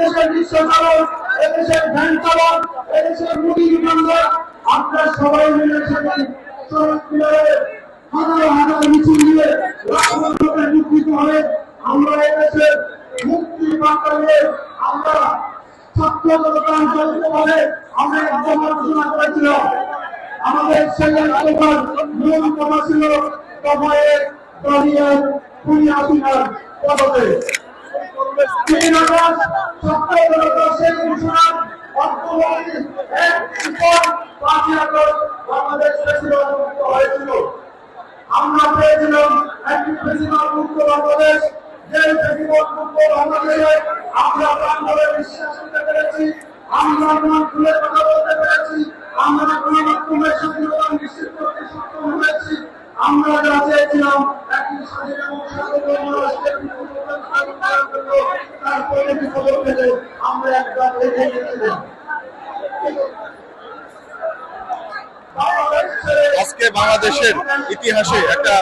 এদেশের রিক্সা চালক এদেশের ভ্যান চালক, এদেশের মুদি দোকানদার আপনারা সবাই মিলে মিনারে হাজার হাজার মিছিল লাখ লোকের মুক্তিত হবে আমরা এদেশের মুক্তি বার্তা আমরা আমাদের ছিল আমরা পেয়েছিলাম একটি প্রেসিডেন্ট মুক্ত বাংলাদেশ যে প্রেসিডেন্ট মুক্ত বাংলাদেশে আমরা প্রাঙ্গণে বিশ্বাস করতে পেরেছি আমরা মন খুলে কথা বলতে পেরেছি আমরা গণমাধ্যমের স্বাধীনতা নিশ্চিত করতে সক্ষম হয়েছি আমরা যা চেয়েছিলাম একটি স্বাধীন এবং স্বাধীন আজকে বাংলাদেশের ইতিহাসে একটা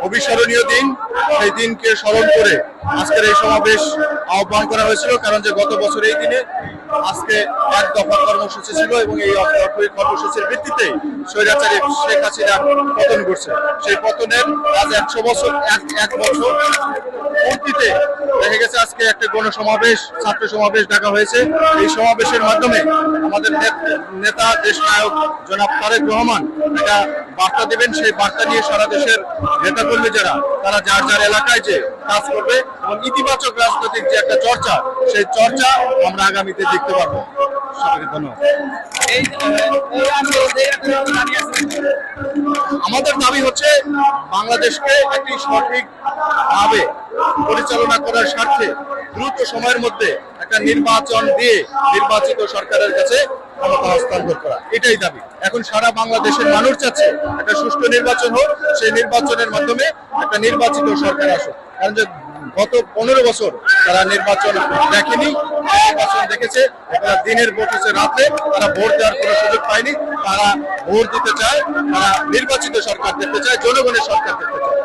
অবিস্মরণীয় দিন। সেই দিনকে স্মরণ করে আজকের এই সমাবেশ আহ্বান করা হয়েছিল, কারণ যে গত বছর এই দিনে আজকে এক দফা কর্মসূচি ছিল এবং এই কর্মসূচির ভিত্তিতে স্বৈরাচারী শেখ হাসিনা পতন করছে সেই পতনের আজ একশো বছর, এক এক বছর পূর্তিতে দেখা গেছে আজকে একটা গণসমাবেশ, ছাত্র সমাবেশ ডাকা হয়েছে। এই সমাবেশের মাধ্যমে আমাদের নেত- দেশ নায়ক জনাব তারেক রহমান একটা বার্তা দেবেন। সেই বার্তা নিয়ে সারা দেশের নেতা কর্মী যারা, তারা যার যার এলাকায় যে কাজ করবে এবং ইতিবাচক রাজনৈতিক যে একটা চর্চা, সেই চর্চা আমরা আগামীতে দেখতে পাবো সবাইকে ধন্যবাদ। আমাদের দাবি হচ্ছে বাংলাদেশকে একটি সঠিক ভাবে পরিচালনা করার স্বার্থে দ্রুত সময়ের মধ্যে একটা নির্বাচন দিয়ে নির্বাচিত সরকারের কাছে ক্ষমতা হস্তান্তর করা। এটাই দাবি। এখন সারা বাংলাদেশের মানুষ চাচ্ছে একটা সুষ্ঠু নির্বাচন হোক, সেই নির্বাচনের মাধ্যমে একটা নির্বাচিত সরকার আসুক। কারণ যে গত পনেরো বছর তারা নির্বাচন দেখেনি, নির্বাচন দেখেছে এবার দিনের ভোট হচ্ছে রাতে, তারা ভোট দেওয়ার কোনো সুযোগ পায়নি, তারা ভোট দিতে চায়, তারা নির্বাচিত সরকার দেখতে চায়, জনগণের সরকার দেখতে চায়।